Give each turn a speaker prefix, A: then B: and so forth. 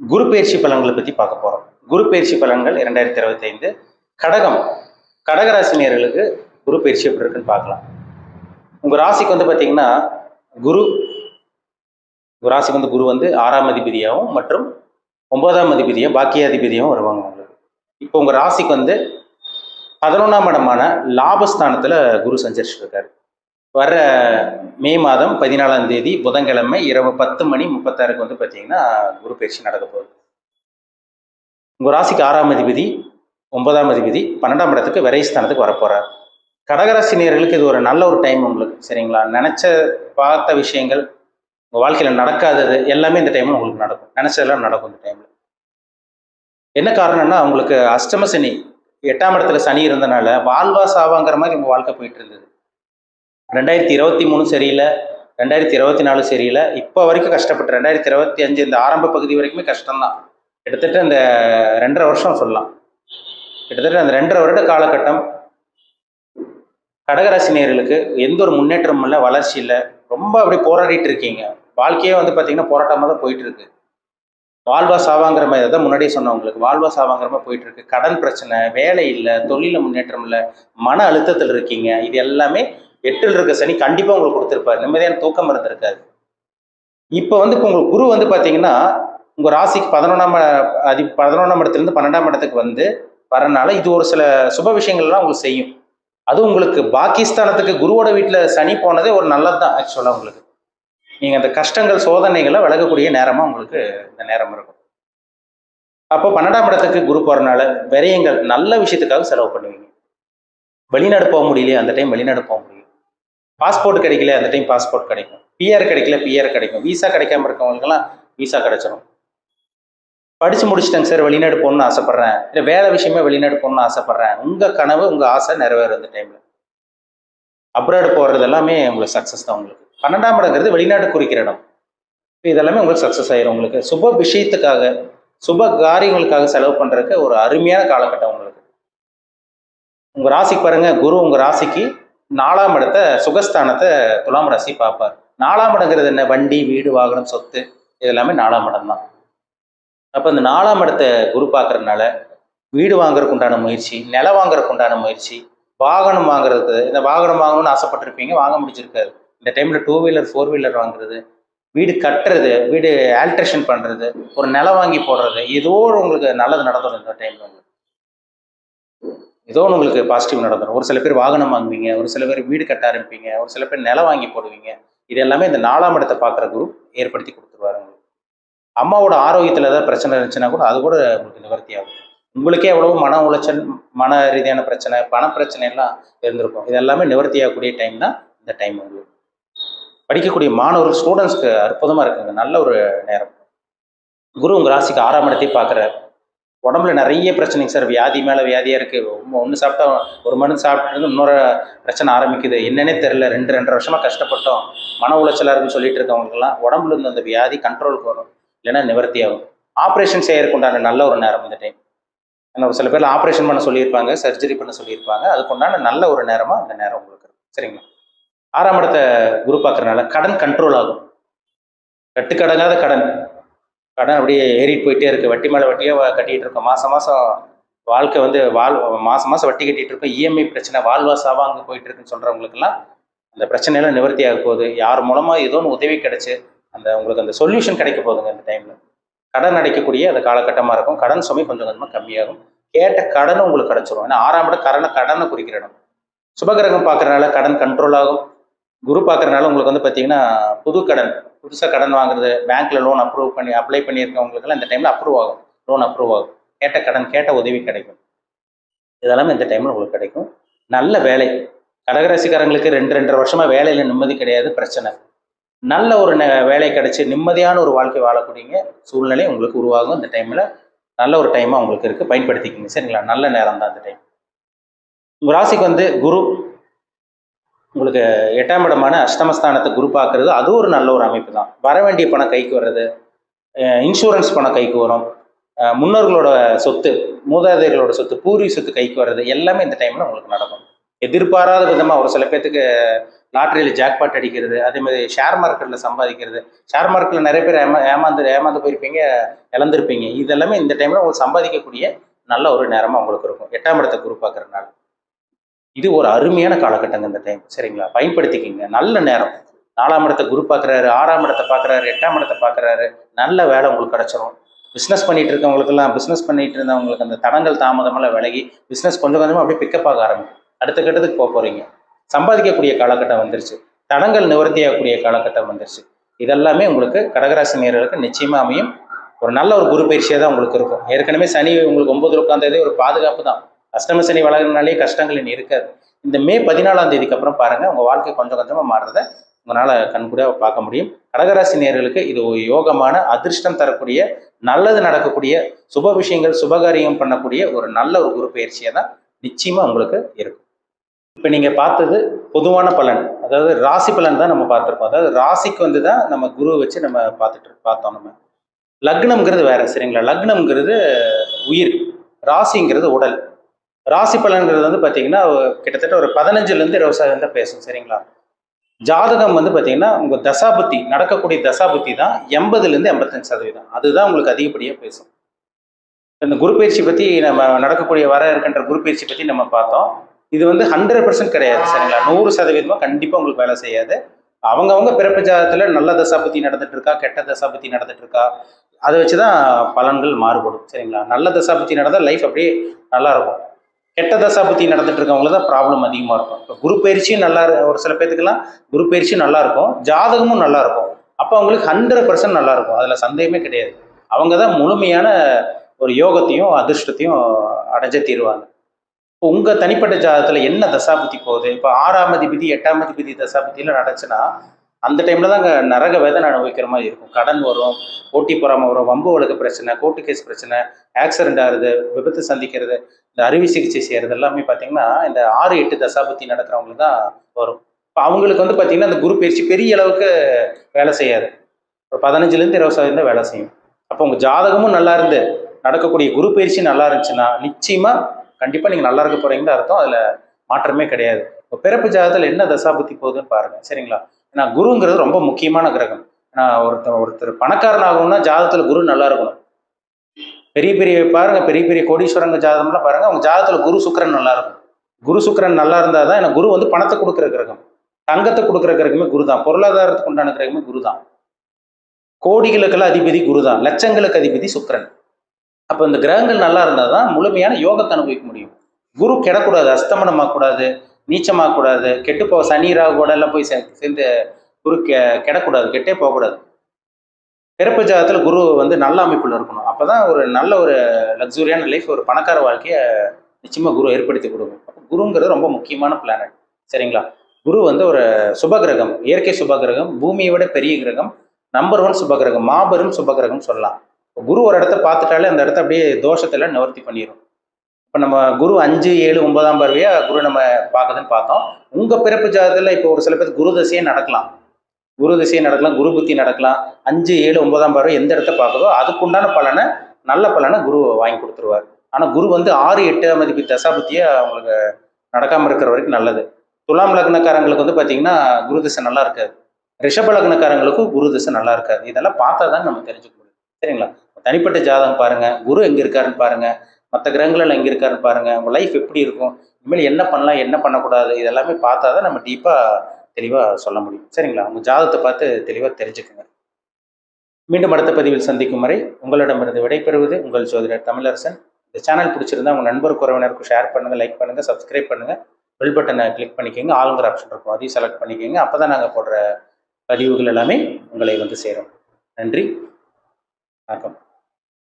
A: குரு பயிற்சி பலன்களை பற்றி பார்க்க போகிறோம் குரு பயிற்சி பலன்கள் இரண்டாயிரத்தி இருபத்தைந்து. கடகம் கடகராசினியர்களுக்கு குரு பயிற்சி எப்படி இருக்குன்னு பார்க்கலாம். உங்கள் ராசிக்கு வந்து பார்த்தீங்கன்னா குரு உங்கள் ராசிக்கு வந்து குரு வந்து ஆறாம் அதிபதியாகவும் மற்றும் ஒன்பதாம் அதிபதியும் பாக்கியாதிபதியாகவும் வருவாங்க உங்களுக்கு. இப்போ உங்கள் ராசிக்கு வந்து பதினொன்றாம் இடமான லாபஸ்தானத்தில் குரு சஞ்சரிச்சிருக்காரு வர மே மாதம் பதினாலாம் தேதி புதன்கிழமை இரவு பத்து மணி முப்பத்தாறுக்கு வந்து பார்த்தீங்கன்னா குரு பயிற்சி நடக்க போகுது. உங்கள் ராசிக்கு ஆறாம் அதிபதி ஒன்பதாம் அதிபதி பன்னெண்டாம் இடத்துக்கு விரைஸ்தானத்துக்கு வரப்போகிறார் கடகராசினியர்களுக்கு இது ஒரு நல்ல ஒரு டைம் உங்களுக்கு சரிங்களா? நினச்ச பார்த்த விஷயங்கள் உங்கள் வாழ்க்கையில் நடக்காதது எல்லாமே இந்த டைமில் உங்களுக்கு நடக்கும். நினச்சதெல்லாம் நடக்கும் இந்த டைமில் என்ன காரணம்னா உங்களுக்கு அஷ்டம சனி எட்டாம் இடத்துல சனி இருந்தனால வாழ்வா சாவாங்கிற மாதிரி உங்கள் வாழ்க்கை போயிட்டு இருந்தது. ரெண்டாயிரத்தி இருபத்தி மூணு சரியில்லை ரெண்டாயிரத்தி இருபத்தி நாலு சரியில்லை இப்போ வரைக்கும் கஷ்டப்பட்டு ரெண்டாயிரத்தி இருபத்தி அஞ்சு இந்த ஆரம்ப பகுதி வரைக்குமே கஷ்டம்தான். கிட்டத்தட்ட இந்த ரெண்டரை வருஷம் சொல்லலாம். கிட்டத்தட்ட அந்த ரெண்டரை வருட காலகட்டம் கடகராசினியர்களுக்கு எந்த ஒரு முன்னேற்றமும் இல்லை வளர்ச்சி இல்லை. ரொம்ப அப்படி போராடிட்டு இருக்கீங்க. வாழ்க்கையே வந்து பார்த்தீங்கன்னா போராட்டமாக தான் போயிட்டு இருக்கு வாழ்வா சாவாங்கிற மாதிரி தான் முன்னாடியே சொன்னேன் உங்களுக்கு வாழ்வா சாவாங்கிற மாதிரி போயிட்டு இருக்கு கடன் பிரச்சனை வேலை இல்லை தொழில முன்னேற்றம் இல்லை மன அழுத்தத்தில் இருக்கீங்க. இது எல்லாமே எட்டில் இருக்க சனி கண்டிப்பாக உங்களுக்கு கொடுத்துருப்பாரு. நிம்மதியான தூக்கம் இருந்திருக்காது. இப்போ வந்து இப்போ உங்களுக்கு குரு வந்து பார்த்தீங்கன்னா உங்கள் ராசிக்கு பதினொன்றாம் அதி பதினொன்றாம் இடத்துலேருந்து பன்னெண்டாம் இடத்துக்கு வந்து வரனால இது ஒரு சில சுப விஷயங்கள்லாம் உங்களுக்கு செய்யும். அதுவும் உங்களுக்கு பாகிஸ்தானத்துக்கு குருவோட வீட்டில் சனி போனதே ஒரு நல்லது தான் ஆக்சுவலாக உங்களுக்கு. நீங்கள் அந்த கஷ்டங்கள் சோதனைகளை விலகக்கூடிய நேரமாக உங்களுக்கு இந்த நேரம் இருக்கும். அப்போ பன்னெண்டாம் இடத்துக்கு குரு போகிறனால விரயங்கள் நல்ல விஷயத்துக்காக செலவு பண்ணுவீங்க. வெளிநாடு போக முடியலையே அந்த டைம் வெளிநாடு போக முடியும் பாஸ்போர்ட் கிடைக்கல அந்த டைம் பாஸ்போர்ட் கிடைக்கும். பிஆர் கிடைக்கல பிஆர் கிடைக்கும். விசா கிடைக்காம இருக்கவங்களுக்கெல்லாம் விசா கிடைச்சிடும் படிச்சு முடிச்சிட்டேங்க சார் வெளிநாடு போகணும்னு ஆசைப்பட்றேன். இல்லை வேலை விஷயமா வெளிநாடு போகணும்னு ஆசைப்பட்றேன். உங்கள் கனவு உங்கள் ஆசை நிறைவேறும் இந்த டைமில் அப்ராடு போகிறது எல்லாமே உங்களுக்கு சக்ஸஸ் தான் உங்களுக்கு. பன்னெண்டாம் இடங்கிறது வெளிநாட்டு குறிக்கிற இடம். இதெல்லாமே உங்களுக்கு சக்ஸஸ் ஆயிரும் உங்களுக்கு. சுப விஷயத்துக்காக சுப காரியங்களுக்காக செலவு பண்ணுறதுக்கு ஒரு அருமையான காலகட்டம் உங்களுக்கு. உங்கள் ராசிக்கு பாருங்கள் குரு உங்கள் ராசிக்கு நாலாம் இடத்த சுகஸ்தானத்தை துலாம் ராசி பார்ப்பார். நாலாம் இடங்கிறது என்ன? வண்டி வீடு வாகனம் சொத்து. இது எல்லாமே நாலாம் இடம் தான் அப்போ இந்த நாலாம் இடத்த குரு பார்க்கறதுனால வீடு வாங்குறதுக்கு உண்டான முயற்சி நிலம் வாங்குறதுக்கு உண்டான முயற்சி வாகனம் வாங்குறது இந்த வாகனம் வாங்கணும்னு ஆசைப்பட்டிருப்பீங்க வாங்க முடிச்சிருக்காது இந்த டைமில் டூ வீலர் ஃபோர் வீலர் வாங்குறது வீடு கட்டுறது வீடு ஆல்ட்ரேஷன் பண்ணுறது ஒரு நிலம் வாங்கி போடுறது ஏதோ ஒரு உங்களுக்கு நல்லது நடந்துடும் இந்த டைமில் உங்களுக்கு. ஏதோ ஒன்று உங்களுக்கு பாசிட்டிவ் நடந்துடும் ஒரு சில பேர் வாகனம் வாங்குவீங்க ஒரு சில பேர் வீடு கட்ட ஆரம்பிப்பீங்க ஒரு சில பேர் நிலம் வாங்கி போடுவீங்க. இது எல்லாமே இந்த நாலாம் இடத்தை பார்க்குற குரூப் ஏற்படுத்தி கொடுத்துருவாரு உங்களுக்கு. அம்மாவோட ஆரோக்கியத்தில் ஏதாவது பிரச்சனை இருந்துச்சுன்னா கூட அது கூட உங்களுக்கு நிவர்த்தி ஆகும். உங்களுக்கே எவ்வளவு மன உளைச்சல் மன ரீதியான பிரச்சனை பண பிரச்சனை எல்லாம் இருந்திருக்கும். இது எல்லாமே நிவர்த்தி ஆகக்கூடிய டைம் தான் இந்த டைம் உங்களுக்கு. படிக்கக்கூடிய மாணவர்கள் ஸ்டூடெண்ட்ஸ்க்கு அற்புதமாக இருக்குங்க. நல்ல ஒரு நேரம். குரு உங்கள் ராசிக்கு ஆறாம் இடத்தையும் பார்க்குறாரு. உடம்புல நிறைய பிரச்சனைங்க சார். வியாதி மேலே வியாதியாக இருக்குது ஒன்று சாப்பிட்டா ஒரு மருந்து சாப்பிட்டு இன்னொரு பிரச்சனை ஆரம்பிக்குது. என்னன்னே தெரில ரெண்டு ரெண்டரை வருஷமாக கஷ்டப்பட்டோம். மன உளைச்சலாக இருக்குன்னு சொல்லிட்டு இருக்கவங்களுக்குலாம் உடம்புல இருந்து அந்த வியாதி கண்ட்ரோலுக்கு வரும். இல்லைன்னா நிவர்த்தி ஆகும். ஆப்ரேஷன் செய்யறதுக்கு உண்டான நல்ல ஒரு நேரம் இந்த டைம் ஏன்னா ஒரு சில பேர் ஆப்ரேஷன் பண்ண சொல்லியிருப்பாங்க சர்ஜரி பண்ண சொல்லியிருப்பாங்க. அதுக்கு உண்டான நல்ல ஒரு நேரமாக அந்த நேரம் உங்களுக்கு இருக்கும். சரிங்களா? ஆறாம் இடத்த குரு பார்க்கறனால கடன் கண்ட்ரோல் ஆகும். கட்டுக்கடங்காத கடன். கடன் அப்படியே ஏறிட்டு போயிட்டே இருக்கு. வட்டி மேலே வட்டியாக கட்டிகிட்டு இருக்கோம். மாதம் மாதம் வாழ்க்கை வந்து வாழ் மாதம் மாதம் வட்டி கட்டிகிட்டு இருக்கோம். இஎம்ஐ பிரச்சனை வாழ்வா சாவா அங்கே போயிட்டு இருக்குன்னு சொல்கிறவங்களுக்குலாம் அந்த பிரச்சனையெல்லாம் நிவர்த்தி ஆக போகுது. யார் மூலமாக ஏதோ ஒன்று உதவி கிடைச்சி அந்த உங்களுக்கு அந்த சொல்யூஷன் கிடைக்க போகுதுங்க இந்த டைமில் கடன் அடைக்கக்கூடிய அந்த காலகட்டமாக இருக்கும். கடன் சுமை கொஞ்சம் கொஞ்சமாக கம்மியாகும். கேட்ட கடனும் உங்களுக்கு கிடச்சிரும். ஏன்னா ஆறாம் இடம் கடனை கடனை குறிக்கிற இடம். சுபகிரகம் பார்க்கறனால கடன் கண்ட்ரோல் ஆகும். குரு பார்க்குறனால உங்களுக்கு வந்து பார்த்தீங்கன்னா புது கடன் புதுசாக கடன் வாங்குறது பேங்க்ல லோன் அப்ரூவ் பண்ணி அப்ளை பண்ணியிருக்கவங்களுக்கெல்லாம் இந்த டைமில் அப்ரூவ் ஆகும். லோன் அப்ரூவ் ஆகும். கேட்ட கடன் கேட்ட உதவி கிடைக்கும். இதெல்லாமே இந்த டைமில் உங்களுக்கு கிடைக்கும். நல்ல வேலை. கடகராசிக்காரங்களுக்கு ரெண்டு ரெண்டரை வருஷமா வேலையில் நிம்மதி கிடையாது பிரச்சனை. நல்ல ஒரு ந- வேலை கிடைச்சி நிம்மதியான ஒரு வாழ்க்கை வாழக்கூடிய சூழ்நிலை உங்களுக்கு உருவாகும். இந்த டைமில் நல்ல ஒரு டைமாக உங்களுக்கு இருக்குது பயன்படுத்திக்கிங்க. சரிங்களா? நல்ல நேரம் தான் இந்த டைம் உங்கள் ராசிக்கு வந்து குரு உங்களுக்கு எட்டாம் இடமான அஷ்டமஸ்தானத்தை குரு பார்க்கறது அது ஒரு நல்ல ஒரு அமைப்பு தான் வர வேண்டிய பணம் கைக்கு வர்றது இன்சூரன்ஸ் பணம் கைக்கு வரும். முன்னோர்களோட சொத்து மூதாதையர்களோட சொத்து பூர்வீக சொத்து கைக்கு வர்றது எல்லாமே இந்த டைமில் உங்களுக்கு நடக்கும். எதிர்பாராத விதமாக ஒரு சில பேர்த்துக்கு லாட்டரியில் ஜாக்பாட் அடிக்கிறது அதே மாதிரி ஷேர் மார்க்கெட்டில் சம்பாதிக்கிறது. ஷேர் மார்க்கெட்டில் நிறைய பேர் ஏமா ஏமாந்து ஏமாந்து போயிருப்பீங்க இழந்திருப்பீங்க. இதெல்லாமே இந்த டைமில் உங்களுக்கு சம்பாதிக்கக்கூடிய நல்ல ஒரு நேரமாக உங்களுக்கு இருக்கும். எட்டாம் இடத்தை குரு பார்க்கறதுனால. இது ஒரு அருமையான காலகட்டங்க இந்த டைம் சரிங்களா? பயன்படுத்திக்கிங்க. நல்ல நேரம். நாலாம் இடத்தை குரு பார்க்குறாரு ஆறாம் இடத்தை பார்க்குறாரு எட்டாம் இடத்தை பார்க்குறாரு. நல்ல வேலை உங்களுக்கு கிடச்சிரும். பிஸ்னஸ் பண்ணிட்டு இருக்கவங்களுக்கெல்லாம் பிஸ்னஸ் பண்ணிட்டு இருந்தவங்களுக்கு அந்த தடங்கள் தாமதமெல்லாம் விலகி பிஸ்னஸ் கொஞ்சம் கொஞ்சமாக அப்படியே பிக்கப் ஆக ஆரம்பிக்கும். அடுத்த கட்டத்துக்கு போக போகிறீங்க சம்பாதிக்கக்கூடிய காலகட்டம் வந்துருச்சு. தடங்கள் நிவர்த்தியாகக்கூடிய காலகட்டம் வந்துருச்சு. இதெல்லாமே உங்களுக்கு கடகராசி நேர்களுக்கு நிச்சயமாக அமையும். ஒரு நல்ல ஒரு குரு பயிற்சியாக தான் உங்களுக்கு இருக்கும். ஏற்கனவே சனி உங்களுக்கு ஒன்பது உட்காந்ததே ஒரு பாதுகாப்பு தான். அஷ்டம சனி வளர்கிறனாலே கஷ்டங்கள் இனி இருக்காது. இந்த மே பதினாலாம் தேதிக்கு அப்புறம் பாருங்க உங்க வாழ்க்கை கொஞ்சம் கொஞ்சமா மாறுறத உங்களால கண்கூட பார்க்க முடியும். கடகராசி நேர்களுக்கு இது ஒரு யோகமான அதிர்ஷ்டம் தரக்கூடிய நல்லது நடக்கக்கூடிய சுப விஷயங்கள் சுபகாரியம் பண்ணக்கூடிய ஒரு நல்ல ஒரு குரு பயிற்சியாக தான் நிச்சயமா உங்களுக்கு இருக்கும். இப்போ நீங்க பார்த்தது பொதுவான பலன். அதாவது ராசி பலன் தான் நம்ம பார்த்துருப்போம் அதாவது ராசிக்கு வந்து தான் நம்ம குரு வச்சு நம்ம பார்த்துட்டு பார்த்தோம் நம்ம. லக்னம்ங்கிறது வேற சரிங்களா? லக்னம்ங்கிறது உயிர். ராசிங்கிறது உடல். ராசி பலன்கிறது வந்து பார்த்தீங்கன்னா கிட்டத்தட்ட ஒரு பதினஞ்சுலேருந்து இருபது சதவீதம் தான் பேசும் சரிங்களா? ஜாதகம் வந்து பார்த்தீங்கன்னா உங்கள் தசாபுத்தி நடக்கக்கூடிய தசாபுத்தி தான் எண்பதுலேருந்து எண்பத்தஞ்சு சதவீதம். அதுதான் உங்களுக்கு அதிகப்படியாக பேசும். இந்த குரு பயிற்சி பற்றி நம்ம நடக்கக்கூடிய வர இருக்கின்ற குரு பயிற்சி பற்றி நம்ம பார்த்தோம். இது வந்து ஹண்ட்ரட் பர்சன்ட் கிடையாது சரிங்களா? நூறு சதவீதமாக கண்டிப்பாக உங்களுக்கு வேலை செய்யாது. அவங்கவுங்க பிறப்பு ஜாதகத்தில் நல்ல தசாபுத்தி நடந்துட்டு இருக்கா கெட்ட தசாபுத்தி நடந்துட்டு இருக்கா அதை வச்சு தான் பலன்கள் மாறுபடும் சரிங்களா? நல்ல தசாபுத்தி நடந்தால் லைஃப் அப்படியே நல்லா இருக்கும். கெட்ட தசாபுத்தி நடந்துட்டு இருக்கவங்களுக்கு தான் ப்ராப்ளம் அதிகமாக இருக்கும். இப்போ குரு பயிற்சியும் நல்லா ஒரு சில பேத்துக்கெல்லாம் குரு பயிற்சியும் நல்லா இருக்கும். ஜாதகமும் நல்லா இருக்கும். அப்போ அவங்களுக்கு ஹண்ட்ரட் பர்சன்ட் நல்லா இருக்கும். அதில் சந்தேகமே கிடையாது. அவங்க தான் முழுமையான ஒரு யோகத்தையும் அதிர்ஷ்டத்தையும் அடைஞ்ச தீருவாங்க. இப்போ உங்கள் தனிப்பட்ட ஜாதகத்தில் என்ன தசாபுத்தி போகுது? இப்போ ஆறாம் அதிபதி எட்டாம் அதிபதி தசாபுத்தியில் நடந்துச்சுன்னா அந்த டைமில் தான் அங்கே நரக வேதனை அனுபவிக்கிற மாதிரி இருக்கும். கடன் வரும் ஓட்டி போகாமல் வரும் வம்பு வழக்கு பிரச்சனை கோர்ட்டு கேஸ் பிரச்சனை ஆக்சிடென்ட் ஆகுது விபத்து சந்திக்கிறது இந்த அறுவை சிகிச்சை செய்கிறது எல்லாமே பார்த்தீங்கன்னா இந்த ஆறு எட்டு தசாபத்தி நடக்கிறவங்களுக்கு தான் வரும். இப்போ அவங்களுக்கு வந்து பார்த்தீங்கன்னா அந்த குரு பயிற்சி பெரிய அளவுக்கு வேலை செய்யாது. ஒரு பதினஞ்சுலேருந்து இருபது சதவீதம் தான் வேலை செய்யும். அப்போ உங்கள் ஜாதகமும் நல்லா இருந்து நடக்கக்கூடிய குரு பயிற்சி நல்லா இருந்துச்சுன்னா நிச்சயமாக கண்டிப்பாக நீங்கள் நல்லா இருக்க போகிறீங்கன்னு அர்த்தம். அதில் மாற்றமே கிடையாது. இப்போ பிறப்பு ஜாதகத்தில் என்ன தசாபுத்தி போகுதுன்னு பாருங்கள் சரிங்களா? ஏன்னா குருங்கிறது ரொம்ப முக்கியமான கிரகம். ஏன்னா ஒருத்தர் ஒருத்தர் பணக்காரன் ஆகணும்னா ஜாதகத்தில் குரு நல்லா இருக்கணும். பெரிய பெரிய பாருங்க பெரிய பெரிய கோடீஸ்வரங்க ஜாதகம்லாம் பாருங்க அவங்க ஜாதகத்தில் குரு சுக்கரன் நல்லா இருக்கும். குரு சுக்கிரன் நல்லா இருந்தால் தான் ஏன்னா குரு வந்து பணத்தை கொடுக்குற கிரகம். தங்கத்தை கொடுக்குற கிரகமே குரு தான். பொருளாதாரத்துக்கு உண்டான கிரகமே குரு தான். கோடிகளுக்கெல்லாம் அதிபதி குரு தான். லட்சங்களுக்கு அதிபதி சுக்கிரன். அப்போ இந்த கிரகங்கள் நல்லா இருந்தால் தான் முழுமையான யோகத்தை அனுபவிக்க முடியும். குரு கெடக்கூடாது அஸ்தமனமாகக்கூடாது. நீச்சமாகக்கூடாது கெட்டு போக சனி ராகு கூட எல்லாம் போய் சேர்ந்து குரு கெ கெடக்கூடாது. கெட்டே போகக்கூடாது. பிறப்பு ஜாதகத்தில் குரு வந்து நல்ல அமைப்பில் இருக்கணும். அப்போ தான் ஒரு நல்ல ஒரு லக்ஸூரியான லைஃப் ஒரு பணக்கார வாழ்க்கையை நிச்சயமாக குரு ஏற்படுத்தி கொடுக்கும். அப்போ குருங்கிறது ரொம்ப முக்கியமான பிளானட் சரிங்களா? குரு வந்து ஒரு சுபகிரகம். இயற்கை சுபகிரகம் பூமியை விட பெரிய கிரகம் நம்பர் ஒன் சுபகிரகம் மாபெரும் சுபகிரகம் சொல்லலாம். குரு ஒரு இடத்த பார்த்துட்டாலே அந்த இடத்த அப்படியே தோஷத்தில் நிவர்த்தி பண்ணிடும் இப்போ நம்ம குரு அஞ்சு ஏழு ஒன்பதாம் பார்வையா குரு நம்ம பார்க்குதுன்னு பார்த்தோம். உங்கள் பிறப்பு ஜாதகத்தில் இப்போ ஒரு சில பேர் குரு தசையே நடக்கலாம். குரு திசையை நடக்கலாம் குரு புத்தி நடக்கலாம். அஞ்சு ஏழு ஒன்பதாம் பார்வை எந்த இடத்த பார்க்குதோ அதுக்குண்டான பலனை நல்ல பலனை குரு வாங்கி கொடுத்துருவார். ஆனால் குரு வந்து ஆறு எட்டாம் மதிப்பு தசாபுத்தியை அவங்களுக்கு நடக்காமல் இருக்கிற வரைக்கும் நல்லது. துலாம் லக்னக்காரங்களுக்கு வந்து பார்த்தீங்கன்னா குரு திசை நல்லா இருக்காது. ரிஷப லக்னக்காரங்களுக்கும் குரு திசை நல்லா இருக்காது. இதெல்லாம் பார்த்தா தான் நம்ம தெரிஞ்சுக்க முடியும். சரிங்களா? தனிப்பட்ட ஜாதகம் பாருங்க. குரு எங்கே இருக்காருன்னு பாருங்கள் மற்ற கிரகங்களில் எங்கே இருக்காருன்னு பாருங்க உங்கள் லைஃப் எப்படி இருக்கும்? இனிமேல் என்ன பண்ணலாம் என்ன பண்ணக்கூடாது? இதெல்லாமே பார்த்தா தான் நம்ம டீப்பாக தெளிவாக சொல்ல முடியும். சரிங்களா? உங்கள் ஜாதகத்தை பார்த்து தெளிவாக தெரிஞ்சுக்குங்க. மீண்டும் அடுத்த பதிவில் சந்திக்கும் வரை உங்களிடமிருந்து விடைபெறுவது உங்கள் ஜோதிடர் தமிழரசன். இந்த சேனல் பிடிச்சிருந்தா உங்கள் நண்பர் உறவினருக்கும் ஷேர் பண்ணுங்கள் லைக் பண்ணுங்கள் சப்ஸ்கிரைப் பண்ணுங்கள் பெல் பட்டனை கிளிக் பண்ணிக்கோங்க. ஆளுங்கிற ஆப்ஷன் இருக்கும். அதையும் செலக்ட் பண்ணிக்கோங்க. அப்போ தான் நாங்கள் போடுற பதிவுகள் எல்லாமே உங்களை வந்து சேரும். நன்றி. வணக்கம்.